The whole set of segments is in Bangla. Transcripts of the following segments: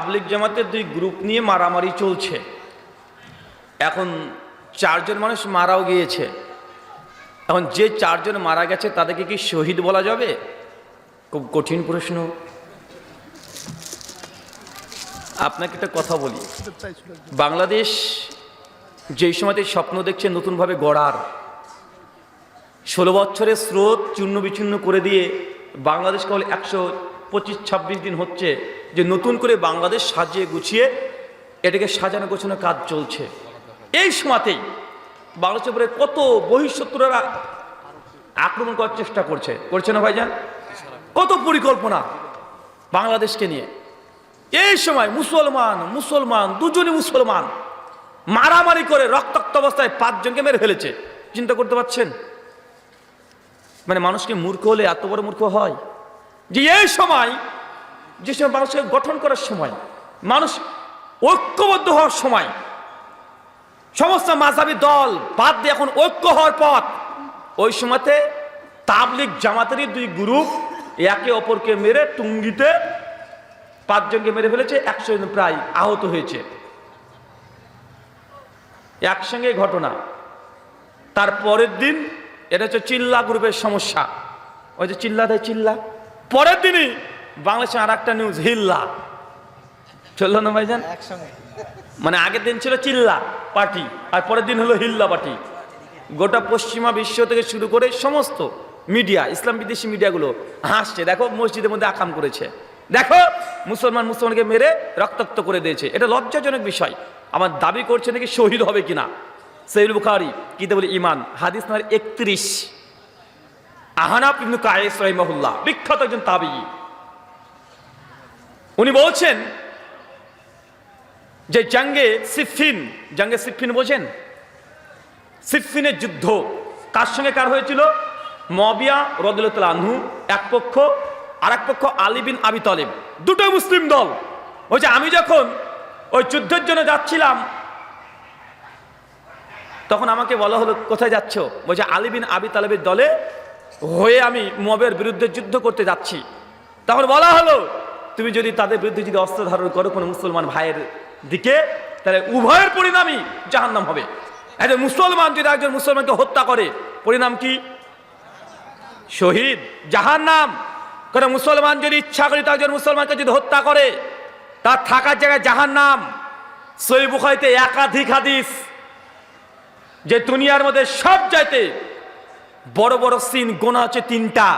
তাবলিক জামাতের দুই গ্রুপ নিয়ে মারামারি চলছে। এখন চারজন মানুষ মারাও গিয়েছে। এখন যে চারজন মারা গেছে, তাদেরকে কি শহীদ বলা যাবে? খুব কঠিন প্রশ্ন। আপনাকে একটা কথা বলি। বাংলাদেশ যেই সময়তে স্বপ্ন দেখছে, নতুনভাবে গড়ার। ষোলো বছরের স্রোত চূর্ণ বিচূর্ণ করে দিয়ে বাংলাদেশ কেবল একশো পঁচিশ, ছাব্বিশ দিন হচ্ছে। যে নতুন করে বাংলাদেশ সাজিয়ে গুছিয়ে এটাকে সাজানো গোছানো কাজ চলছে। এই সময়তেই বাংলাদেশের উপরে কত বহিঃশত্রুরা আক্রমণ করার চেষ্টা করছে। করছে না ভাইজান? কত পরিকল্পনা বাংলাদেশকে নিয়ে। এই সময় মুসলমান মুসলমান, দুজনই মুসলমান মারামারি করে রক্তাক্ত অবস্থায় পাঁচজনকে মেরে ফেলেছে। চিন্তা করতে পারছেন? মানে মানুষকে মূর্খ হলে এত বড় মূর্খ হয়? যে এই সময় যে সময় মানুষকে গঠন করার সময়, মানুষ ঐক্যবদ্ধ হওয়ার সময়, সমস্ত মাঝাবি দল বাদ দিয়ে এখন ঐক্য হওয়ার পথ, ওই সময়তে তাবলিক জামাতেরই দুই গ্রুপ একে অপরকে মেরে টুঙ্গিতে পাঁচজনকে মেরে ফেলেছে, একশো জন প্রায় আহত হয়েছে। একসঙ্গে ঘটনা। তার পরের দিন এটা হচ্ছে চিল্লা গ্রুপের সমস্যা। ওই যে চিল্লা দেয় চিল্লা। পরের দিনই বাংলাদেশে আর একটা নিউজ হিল্লা। চলল না ভাইজান? মানে আগের দিন ছিল চিল্লা পার্টি আর পরের দিন হলো হিল্লা পার্টি। গোটা পশ্চিমা বিশ্ব থেকে শুরু করে সমস্ত মিডিয়া ইসলাম বিদেশি মিডিয়াগুলো হাসছে। দেখো মসজিদের মধ্যে আকাম করেছে। দেখো মুসলমান মুসলমানকে মেরে রক্তাক্ত করে দিয়েছে। এটা লজ্জাজনক বিষয়। আমার দাবি করছে নাকি শহীদ হবে কিনা? সৈল বুখারি কিতে বলি ইমান হাদিস নাম্বার একত্রিশ। আহানাব ইবনু কায়েস রহিমাহুল্লাহ বিখ্যাত একজন তাবি উনি বলছেন যে জাঙ্গে সিফিন জাঙ্গে সিফিন বোঝেন? সিফিনের যুদ্ধ কার সঙ্গে কার হয়েছিল? মবিয়া রদুল্লাহ আনহু, এক পক্ষ আর এক পক্ষ আলী বিন আবি তলেব। দুটোই মুসলিম দল। ওই যে আমি যখন ওই যুদ্ধের জন্য যাচ্ছিলাম, তখন আমাকে বলা হলো, কোথায় যাচ্ছ? বলছে আলী বিন আবি তালেবের দলে হয়ে আমি মবের বিরুদ্ধে যুদ্ধ করতে যাচ্ছি। তখন বলা হলো তুমি যদি তাদের বিরুদ্ধে যদি অস্ত্র ধারণ করো কোনো মুসলমান ভাইয়ের দিকে, তাহলে উভয়ের পরিণামই জাহান্নাম হবে। একজন মুসলমান যদি একজন মুসলমানকে হত্যা করে, পরিণাম কি? শহীদ, জাহান্নাম। কোনো মুসলমান যদি ইচ্ছা করে তা একজন মুসলমানকে যদি হত্যা করে, তার থাকার জায়গায় জাহান্নাম। সই বুখাইতে একাধিক হাদিস যে দুনিয়ার মধ্যে সব চাইতে বড় বড় সিন, গোনা হচ্ছে তিনটা।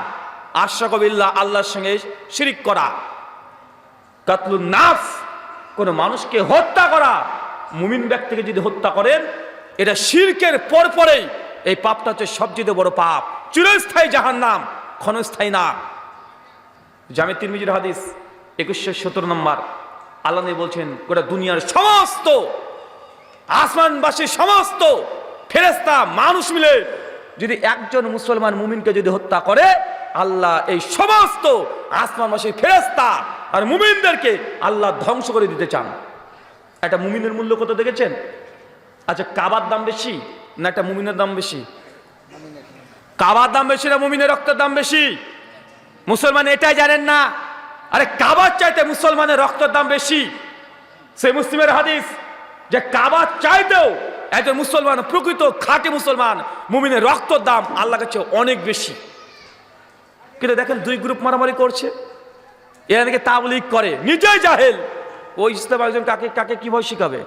আশাকবিল্লা আল্লাহর সঙ্গে শিরিক করা। কাতলুন নাফ কোনো মানুষকে হত্যা করা, মুমিন ব্যক্তিকে যদি হত্যা করেন, এটা শিরকের পর পরেই এই পাপটা হচ্ছে সবচেয়ে বড় পাপ। চিরস্থায়ী জাহান নাম ক্ষণস্থায়ী না। জামে তিরমিজির হাদিস একুশশো সতেরো নম্বর। আল্লাহ বলছেন, গোটা দুনিয়ার সমস্ত আসমানবাসী সমস্ত ফেরেস্তা মানুষ মিলে যদি একজন মুসলমান মুমিনকে যদি হত্যা করে, আল্লাহ এই সমস্ত আসমানবাসী ফেরেস্তা আর মুমিনদেরকে আল্লাহ ধ্বংস করে দিতে চান। একটা মুমিনের মূল্য কত দেখেছেন? আচ্ছা কাবার দাম বেশি না একটা মুমিনের দাম বেশি? কাবার দাম বেশি না মুমিনের রক্তের দাম বেশি? মুসলমান এটাই জানেন না। আরে কাবার চাইতে মুসলমানের রক্তের দাম বেশি। সেই মুসলিমের হাদিস যে কাবার চাইতেও একজন মুসলমান, প্রকৃত খাঁটি মুসলমান, মুমিনের রক্তর দাম আল্লাহ কাছে অনেক বেশি। কিন্তু দেখেন দুই গ্রুপ মারামারি করছে। এরা নাকি তাবলিক করে। নিজেই জাহেল। ওই ইসলাম একজন কাকে কাকে কীভাবে শিখাবে?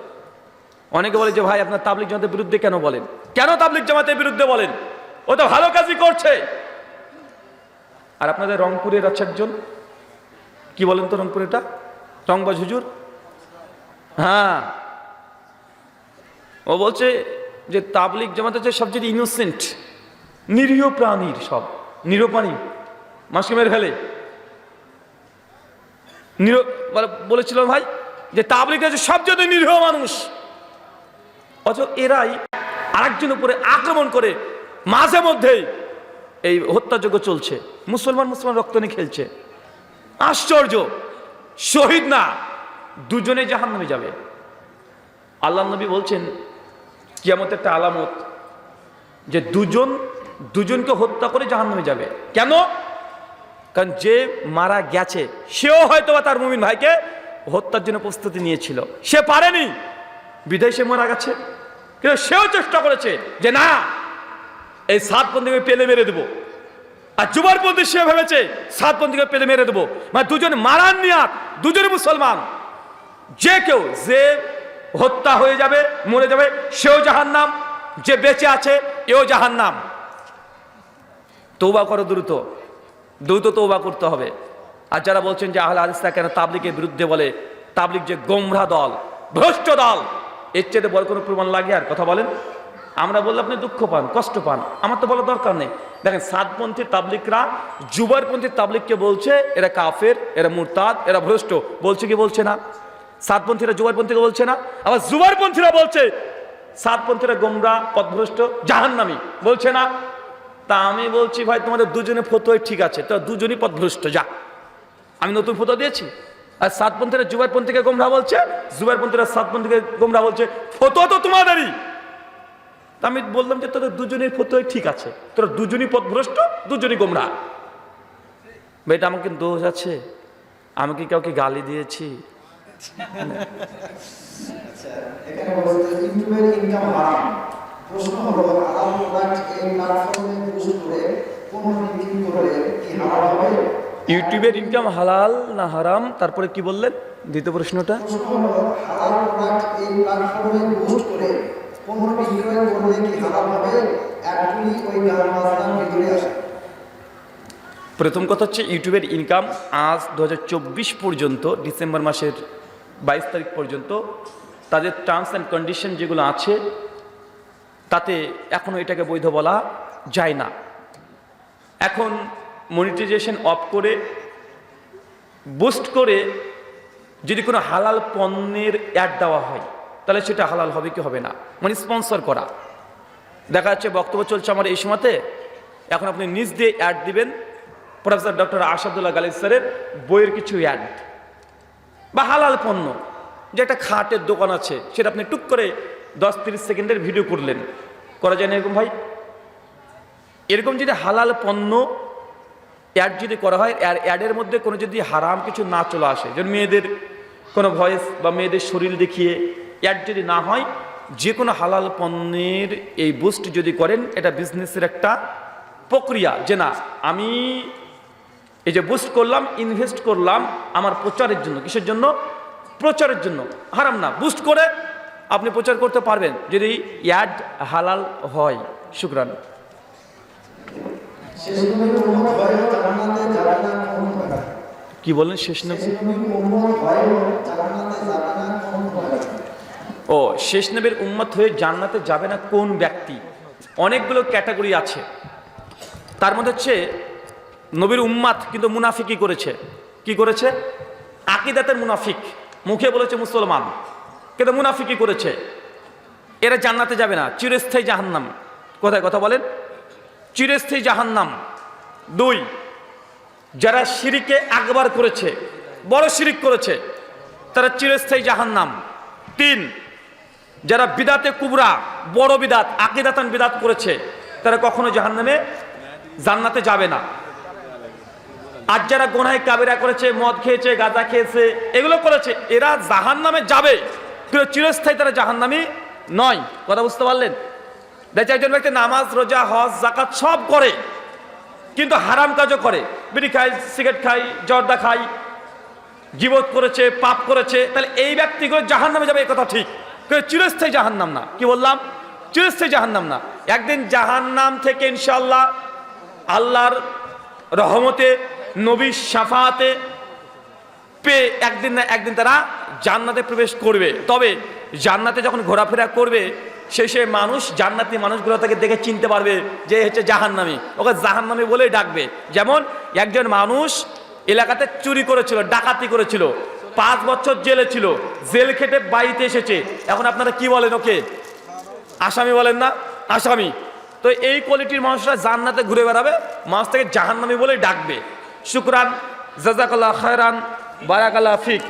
অনেকে বলে যে, ভাই, আপনার তাবলিক জামাতের বিরুদ্ধে কেন বলেন? কেন তাবলিক জামাতের বিরুদ্ধে বলেন? ও তো ভালো কাজই করছে। আর আপনাদের রংপুরের আছে একজন। কি বলেন তো রংপুরেটা রংবাজ হুজুর? হ্যাঁ। ও বলছে যে তাবলিক জামাত হচ্ছে সবচেয়ে ইনোসেন্ট নিরীহ প্রাণীর সব, নিরীহ প্রাণী, মাসকে মেরে ফেলে। নির বলেছিল ভাই যে তাবলিক হচ্ছে সবচেয়ে নিরীহ মানুষ। অথচ এরাই আরেকজন উপরে আক্রমণ করে মাঝে মধ্যেই এই হত্যাযোগ্য চলছে। মুসলমান মুসলমান রক্ত নিয়ে খেলছে। আশ্চর্য! শহীদ না, দুজনে জাহান নামে যাবে। আল্লাহ নবী বলছেন কিয়ামত একটা আলামত যে দুজন দুজনকে হত্যা করে জাহান নামে যাবে। কেন? কারণ যে মারা গেছে, সেও হয়তো তার মুমিন ভাইকে হত্যার জন্য প্রস্তুতি নিয়েছিল। সে পারেনি। বিদেশে মারা গেছে। কিন্তু সেও চেষ্টা করেছে যে, না, এই সাত বন্ধুকে পেলে মেরে দেবো। আর যুবার পন্থী সে ভেবেছে, সাত বন্ধুকে পেলে মেরে দেবো। মানে দুজন মারান নিয়াত দুজন মুসলমান। যে কেউ, যে হত্যা হয়ে যাবে, মরে যাবে, সেও জাহান নাম যে বেঁচে আছে, এও জাহান নাম তৌবা করো দ্রুত। দ্রুত তৌবা করতে হবে। আর যারা বলছেন যে আহলে হাদিসরা কেন তাবলিকের বিরুদ্ধে বলে তাবলিক যে গোমরা দল, ভ্রষ্ট দল, এর চেয়ে বড় কোনো প্রমাণ লাগে আর, কথা বলেন। আমরা বললে আপনি দুঃখ পান, কষ্ট পান, আমার তো বলার দরকার নেই। দেখেন, সাতপন্থী তাবলিকরা জুবারপন্থী তাবলিককে বলছে, এরা কাফের, এরা মুরতাদ, এরা ভ্রষ্ট, বলছে কি বলছে না? সাতপন্থীরা জুবারপন্থীকে বলছে না? আবার যুবরপন্থীরা বলছে, সাতপন্থীরা গোমরা, পথভ্রষ্ট, জাহান্নামি, বলছে না? তা আমি বলছি, ভাই, তোমাদের দুজনে ফতোয় ঠিক আছে তো দুজনই পথভ্রষ্ট, যা। আমি নতুন ফটো দিয়েছি। আর সাতপন্থীরা জুবাইপন্থীকে গোমরা বলছে জুবাইপন্থীরা সাতপন্থীকে গোমরা বলছে ফটো তো তোমাদেরই। আমি বললাম যে, তোদের দুজনের ফতোয় ঠিক আছে, তোরা দুজনই পথভ্রষ্ট, দুজনই গোমরা। বেটা আমাকে দোষ আছে। আমি কি কাউকে গালি দিয়েছি? এখানে বলতে ইউটিউবের ইনকাম প্রশ্ন হলো প্রোডাক্ট এই প্ল্যাটফর্মে পোস্ট করে পণ্য বিক্রি করলে কি হারাম হবে? ইউটিউবের ইনকাম হালাল না হারাম? তারপরে কি বললেন? দ্বিতীয় প্রশ্নটা? প্রশ্ন প্রোডাক্ট এই প্ল্যাটফর্মে পোস্ট করে পণ্য বিক্রয় করলে কি হারাম হবে? একটুই ওই গান বাজনার ভিতরে আসে। প্রথম কথা হচ্ছে ইউটিউবের ইনকাম আজ দু হাজার চব্বিশ পর্যন্ত ডিসেম্বর মাসের বাইশ তারিখ পর্যন্ত তাদের টার্মস অ্যান্ড কন্ডিশন যেগুলো আছে তাতে এখনও এটাকে বৈধ বলা যায় না। এখন মনিটাইজেশন অফ করে বুস্ট করে যদি কোনো হালাল পণ্যের অ্যাড দেওয়া হয়, তাহলে সেটা হালাল হবে কি হবে না? মানে স্পন্সর করা। দেখা যাচ্ছে বক্তব্য চলছে আমার এই সময়তে, এখন আপনি নিজ দিয়ে অ্যাড দিবেন প্রফেসর ডক্টর আসাদুল্লাহ গালিব স্যারের বইয়ের কিছু অ্যাড বা হালাল পণ্য, যে একটা খাটের দোকান আছে, সেটা আপনি টুক করে দশ তিরিশ সেকেন্ডের ভিডিও করলেন। করা যায় না এরকম ভাই? এরকম যদি হালাল পণ্য অ্যাড যদি করা হয় অ্যাডের মধ্যে কোনো যদি হারাম কিছু না চলে আসে, যেমন মেয়েদের কোনো ভয়েস বা মেয়েদের শরীর দেখিয়ে অ্যাড যদি না হয় যে কোনো হালাল পণ্যের এই বুস্ট যদি করেন, এটা বিজনেসের একটা প্রক্রিয়া। যে না, আমি এই যে বুস্ট করলাম ইনভেস্ট করলাম আমার প্রচারের জন্য, কিসের জন্য? প্রচারের জন্য। হারাম না। বুস্ট করে আপনি প্রচার করতে পারবেন যদি অ্যাড হালাল হয়। শুক্রান। কি বলেন শেষ নবী ও শেষ নবীর উম্মত হয়ে জান্নাতে যাবে না কোন ব্যক্তি? অনেকগুলো ক্যাটাগরি আছে। তার মধ্যে হচ্ছে নবীর উম্মাত কিন্তু মুনাফিকই করেছে। কি করেছে? আকিদাতের মুনাফিক। মুখে বলেছে মুসলমান। কিন্তু মুনাফিকই করেছে। এরা জান্নাতে যাবে না, চিরস্থায়ী জাহান্নাম। কোথায় কথা বলেন? চিরস্থায়ী জাহান্নাম। দুই, যারা শিরিকে আকবার করেছে, বড় শিরিক করেছে, তারা চিরস্থায়ী জাহান্নাম। তিন, যারা বিদাতে কুবরা, বড় বিদাত, আকিদাতান বিদাত করেছে, তারা কখনো জাহান্নামে জান্নাতে যাবে না। আর যারা গোনায় কাবেরা করেছে, মদ খেয়েছে, গাঁজা খেয়েছে, এগুলো করেছে, এরা জাহান্নামে যাবে। চিরস্থায়ী তারা জাহান্নামি নয়। কথা বুঝতে পারলেন? দেখছে একজন ব্যক্তি নামাজ, রোজা, হজ জাকাত সব করে, কিন্তু হারাম কাজও করে। বিড়ি খায়, সিগারেট খাই জর্দা খাই জীবত করেছে, পাপ করেছে, তাহলে এই ব্যক্তিগুলো জাহান নামে যাবে এই কথা ঠিক। চিরস্থায়ী জাহান নাম না। কি বললাম? চিরস্থায়ী জাহান নাম না। একদিন জাহান নাম থেকে ইনশাল্লাহ আল্লাহর রহমতে, নবীর সাফাতে পেয়ে একদিন না একদিন তারা জান্নাতে প্রবেশ করবে। তবে জান্নাতে যখন ঘোরাফেরা করবে, সেই সে মানুষ, জান্নাতি মানুষগুলো তাকে দেখে চিনতে পারবে যে হচ্ছে জাহান্নামি। ওকে জাহান্নামি বলেই ডাকবে। যেমন একজন মানুষ এলাকাতে চুরি করেছিল, ডাকাতি করেছিল, পাঁচ বছর জেলে ছিল, জেল খেটে বাড়িতে এসেছে। এখন আপনারা কি বলেন ওকে? আসামি বলেন না, আসামি। তো এই কোয়ালিটির মানুষরা জান্নাতে ঘুরে বেড়াবে, মানুষ থেকে জাহান্নামি বলেই ডাকবে। শুক্রান জাজাকাল্লাহ খায়রান। বারাকাল্লাহ ফিক।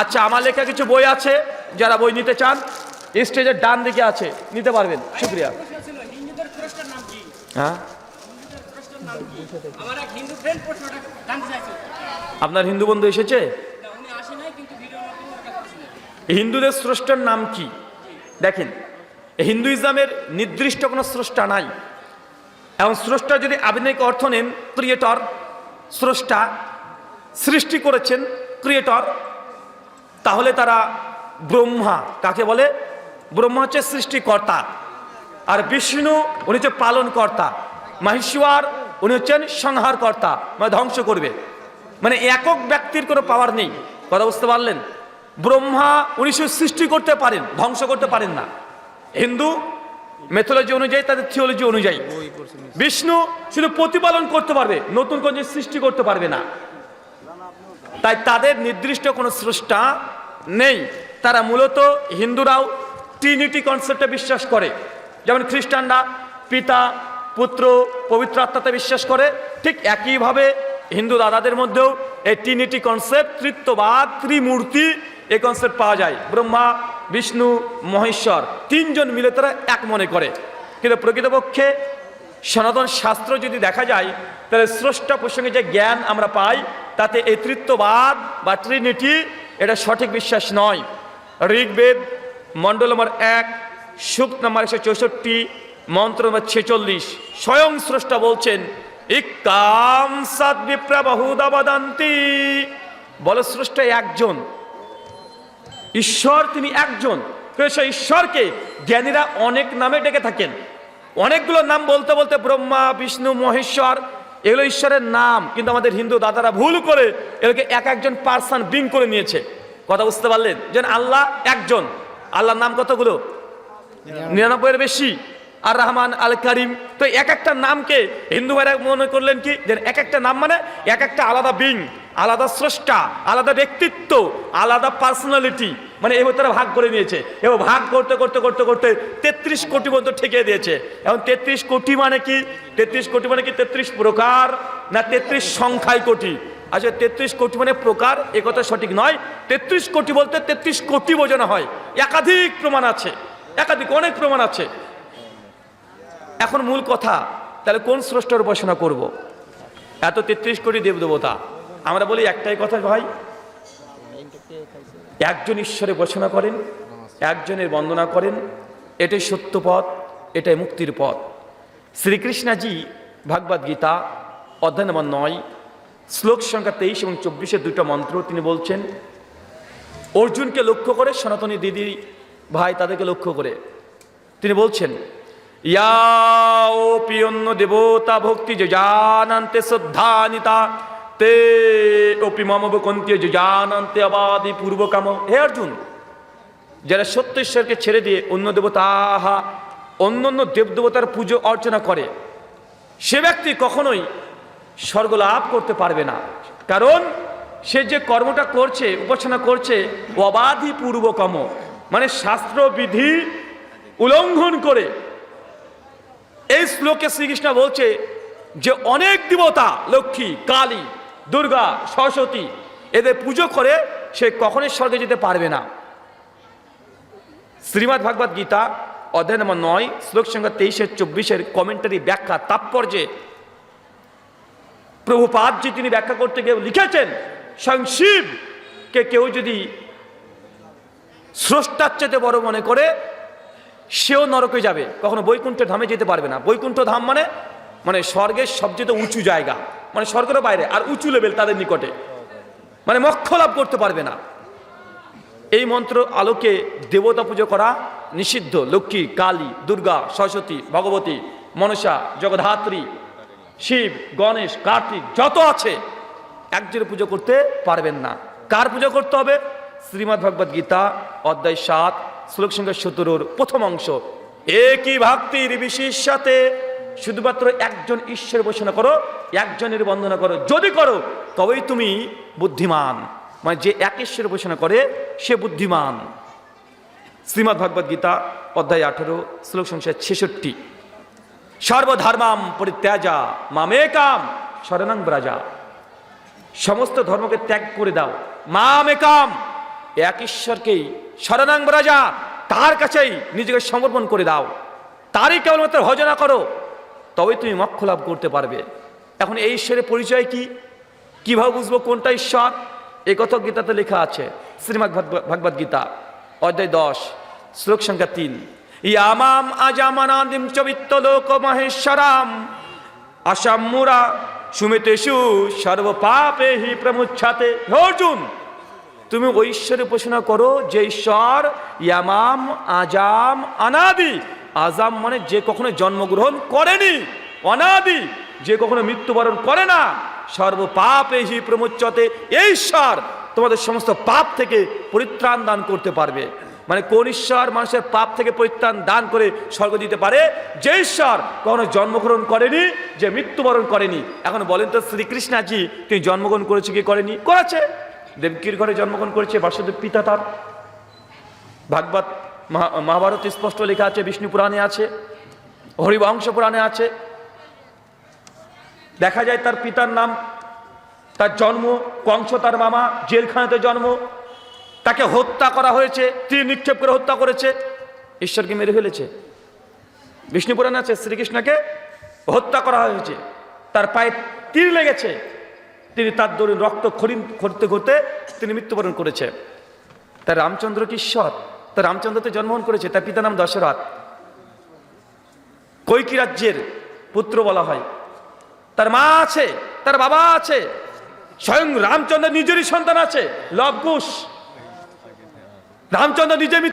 আচ্ছা আমার লেখা কিছু বই আছে, যারা বই নিতে চান স্টেজের ডান দিকে আছে, নিতে পারবেন, শুক্রিয়া। হ্যাঁ? আপনার হিন্দু বন্ধু এসেছে? হিন্দুদের স্রষ্টার নাম কি? দেখেন, হিন্দু ইসলামের নির্দিষ্ট কোনো স্রষ্টা নাই। এবং স্রষ্টা যদি আধুনিক অর্থ নেন ক্রিয়েটর স্রষ্টা সৃষ্টি করেছেন ক্রিয়েটর। তাহলে তারা ব্রহ্মা কাকে বলে? ব্রহ্মা হচ্ছে সৃষ্টিকর্তা। আর বিষ্ণু উনি হচ্ছে পালনকর্তা। মহেশ্বর উনি হচ্ছেন সংহারকর্তা মানে ধ্বংস করবে। মানে একক ব্যক্তির কোনো পাওয়ার নেই। কথা বুঝতে পারলেন? ব্রহ্মা উনি শুধু সৃষ্টি করতে পারেন ধ্বংস করতে পারেন না। হিন্দু মেথোলজি অনুযায়ী তাদের থিওলজি অনুযায়ী। বিষ্ণু শুধু প্রতিপালন করতে পারবে নতুন কোনো সৃষ্টি করতে পারবে না। তাই তাদের নির্দিষ্ট কোনো স্রষ্টা নেই। তারা মূলত হিন্দুরাও ট্রিনিটি কনসেপ্টে বিশ্বাস করে। যেমন খ্রিস্টানরা পিতা, পুত্র, পবিত্র আত্মাতে বিশ্বাস করে। ঠিক একইভাবে হিন্দু দাদাদের মধ্যেও এই ট্রিনিটি কনসেপ্ট তৃত্ববাদ, ত্রিমূর্তি এই কনসেপ্ট পাওয়া যায়। ব্রহ্মা, বিষ্ণু, মহেশ্বর তিনজন মিলে তারা এক মনে করে। কিন্তু প্রকৃতপক্ষে সনাতন শাস্ত্র যদি দেখা যায়, তাহলে স্রষ্টা প্রসঙ্গে যে জ্ঞান আমরা পাই তাতে এই তৃত্ববাদ বা ট্রিনিটি এটা সঠিক বিশ্বাস নয়। ঋগ্বেদ, মণ্ডল নম্বর এক সুখ নম্বর একশো চৌষট্টি, মন্ত্র নম্বর ছেচল্লিশ, স্বয়ং স্রষ্টা বলছেন ইকাম স্রষ্টা একজন। ঈশ্বর তিনি একজন। সেই ঈশ্বরকে জ্ঞানীরা অনেক নামে ডেকে থাকেন। অনেকগুলো নাম বলতে বলতে ব্রহ্মা, বিষ্ণু, মহেশ্বর এগুলো ঈশ্বরের নাম, কিন্তু আমাদের হিন্দু দাদারা ভুল করে এগুলোকে এক একজন পার্সন বিং করে নিয়েছে। কথা বুঝতে পারলেন? যেন আল্লাহ একজন। আল্লাহর নাম কতগুলো? নিরানব্বইয়ের বেশি। আর রহমান, আল করিম। তো এক একটা নামকে হিন্দু ভাইরা মনে করলেন কি? যে এক একটা নাম মানে এক একটা আলাদা বিং আলাদা স্রষ্টা, আলাদা ব্যক্তিত্ব, আলাদা পার্সোনালিটি মানে এবার তারা ভাগ করে নিয়েছে। এবং ভাগ করতে করতে করতে করতে তেত্রিশ কোটি পর্যন্ত ঠেকে দিয়েছে। এবং তেত্রিশ কোটি মানে কি? তেত্রিশ কোটি মানে কি? তেত্রিশ প্রকার না তেত্রিশ সংখ্যায় কোটি? আচ্ছা তেত্রিশ কোটি মানে প্রকার, এ কথা সঠিক নয়। তেত্রিশ কোটি বলতে তেত্রিশ কোটি বোঝানো হয়। একাধিক প্রমাণ আছে। একাধিক, অনেক প্রমাণ আছে। এখন মূল কথা, তাহলে কোন স্রষ্টার উপাসনা করব। এত তেত্রিশ কোটি দেবদেবতা। আমরা বলি একটাই কথা ভাই একজন ঈশ্বরে উপাসনা করেন, একজনের বন্দনা করেন, এটাই সত্য পথ, এটাই মুক্তির পথ। শ্রীকৃষ্ণাজি ভাগবত গীতা অধ্যায় নম্বর নয়, শ্লোক সংখ্যা তেইশ এবং চব্বিশের দুটো মন্ত্র তিনি বলছেন, অর্জুনকে লক্ষ্য করে সনাতনী দিদি ভাই তাদেরকে লক্ষ্য করে। তিনি বলছেন ইয়াপি অন্য দেবতা ভক্তি যে জানান্তে শ্রদ্ধানিতা তে অপি মম বকন্তি যে জানান্তে আবাদি পূর্বকাম। হে অর্জুন, যারা সত্য ঈশ্বরকে ছেড়ে দিয়ে অন্য দেবতাহা অন্য অন্য দেবদেবতার পুজো অর্চনা করে, সে ব্যক্তি কখনোই স্বর্গ লাভ করতে পারবে না। কারণ সে যে কর্মটা করছে, উপাসনা করছে অবাধি পূর্বকম। মানে শাস্ত্রবিধি উল্লঙ্ঘন করে। এই শ্লোকে শ্রীকৃষ্ণ বলছে যে, অনেক দেবতা, লক্ষ্মী, কালী দুর্গা, সরস্বতী, এদের পুজো করে সে কখনোই স্বর্গে যেতে পারবে না। শ্রীমৎ ভাগবত গীতা, অধ্যায় নম্বর নয়, শ্লোক সংখ্যা তেইশের, চব্বিশের কমেন্টারি ব্যাখ্যা, তাৎপর্যে প্রভুপাদজি তিনি ব্যাখ্যা করতে গিয়ে লিখেছেন স্বয়ং শিবকে কেউ যদি স্রষ্টার চেতে বড় মনে করে, সেও নরকে যাবে। কখনো বৈকুণ্ঠ ধামে যেতে পারবে না। বৈকুণ্ঠ ধাম মানে মানে স্বর্গের সবচেয়ে উঁচু জায়গা। মানে স্বর্গের বাইরে, আর উঁচু লেভেল তাদের নিকটে। মানে মক্ষ লাভ করতে পারবে না। এই মন্ত্র আলোকে দেবতা পুজো করা নিষিদ্ধ। লক্ষ্মী, কালী, দুর্গা, সরস্বতী, ভগবতী, মনসা জগধাত্রী শিব, গণেশ, কার্তিক, যত আছে, একজনের পুজো করতে পারবেন না। কার পুজো করতে হবে? শ্রীমদ্ ভগবদ গীতা, অধ্যায় সাত, শ্লোক সংখ্যা সতেরোর প্রথম অংশ। একই ভক্তির বিশেষ সাথে শুধুমাত্র একজন ঈশ্বর উপাসনা করো, একজনের বন্দনা করো। যদি করো, তবেই তুমি বুদ্ধিমান। মানে যে এক ঈশ্বর উপাসনা করে, সে বুদ্ধিমান। শ্রীমদ্ ভগবদ গীতা, অধ্যায় আঠেরো, শ্লোক সংখ্যা ছেষট্টি। সর্বধর্মাম পরিত্যাজা মামেকাম শরণাং ব্রাজা। সমস্ত ধর্মকে ত্যাগ করে দাও। মামেকাম, এক ঈশ্বরকেই শরণাং ব্রাজা। তার কাছেই নিজেকে সমর্পণ করে দাও। তারই কেবলমাত্র ভজনা করো। তবেই তুমি মোক্ষ লাভ করতে পারবে। এখন এই ঈশ্বরের পরিচয় কি? কীভাবে বুঝব কোনটা ঈশ্বর? এই কথা গীতাতে লেখা আছে, শ্রীমদ ভগবদ গীতা, অধ্যায় দশ, শ্লোক সংখ্যা তিন। ইয়ামাম আজামানাদিম চবিত্ত লোক মহেশ্বরাম আসাম্মুরা সুমিতেশু সর্বপাপে হি প্রমুচ্ছাতে অর্জুন, তুমি ঈশ্বরের উপাসনা করো যে ঈশ্বর ইয়ামাম আজাম অনাদি আজাম মানে যে কখনো জন্মগ্রহণ করেনি, অনাদি, যে কখনো মৃত্যুবরণ করে না, সর্বপাপে হি প্রমুচ্ছতে এই ঈশ্বর তোমাদের সমস্ত পাপ থেকে পরিত্রাণ দান করতে পারবে। মানে কোন ঈশ্বর মানুষের পাপ থেকে পরিত্রাণ দান করে স্বর্গ দিতে পারে? যে ঈশ্বর কখনো জন্মগ্রহণ করেনি, যে মৃত্যুবরণ করেনি। এখন বলেন তো শ্রীকৃষ্ণাজি তিনি জন্মগ্রহণ করেছে কি করেনি? করেছে। দেবকীর ঘরে জন্মগ্রহণ করেছে, বাসুদেব পিতা তার। ভাগবত মহাভারত স্পষ্ট লেখা আছে, বিষ্ণু পুরাণে আছে, হরিবংশ পুরাণে আছে। দেখা যায় তার পিতার নাম, তার জন্ম, কংস তার মামা, জেলখানাতে জন্ম, তাকে হত্যা করা হয়েছে তীর নিক্ষেপ করে হত্যা করেছে, ঈশ্বরকে মেরে ফেলেছে। বিষ্ণু পুরাণে আছে, শ্রীকৃষ্ণকে হত্যা করা হয়েছে, তার পায়ে তীর লেগেছে, তিনি তার দরুন রক্ত খরিন করতে করতে তিনি মৃত্যুবরণ করেছে। তার রামচন্দ্র কি ঈশ্বর তার রামচন্দ্রতে জন্মগ্রহণ করেছে, তার পিতার নাম দশরথ। কৈকি রাজ্যের পুত্র বলা হয়। তার মা আছে, তার বাবা আছে, স্বয়ং রামচন্দ্র নিজেরই সন্তান আছে, লবকুশ। রামচন্দ্র নিজে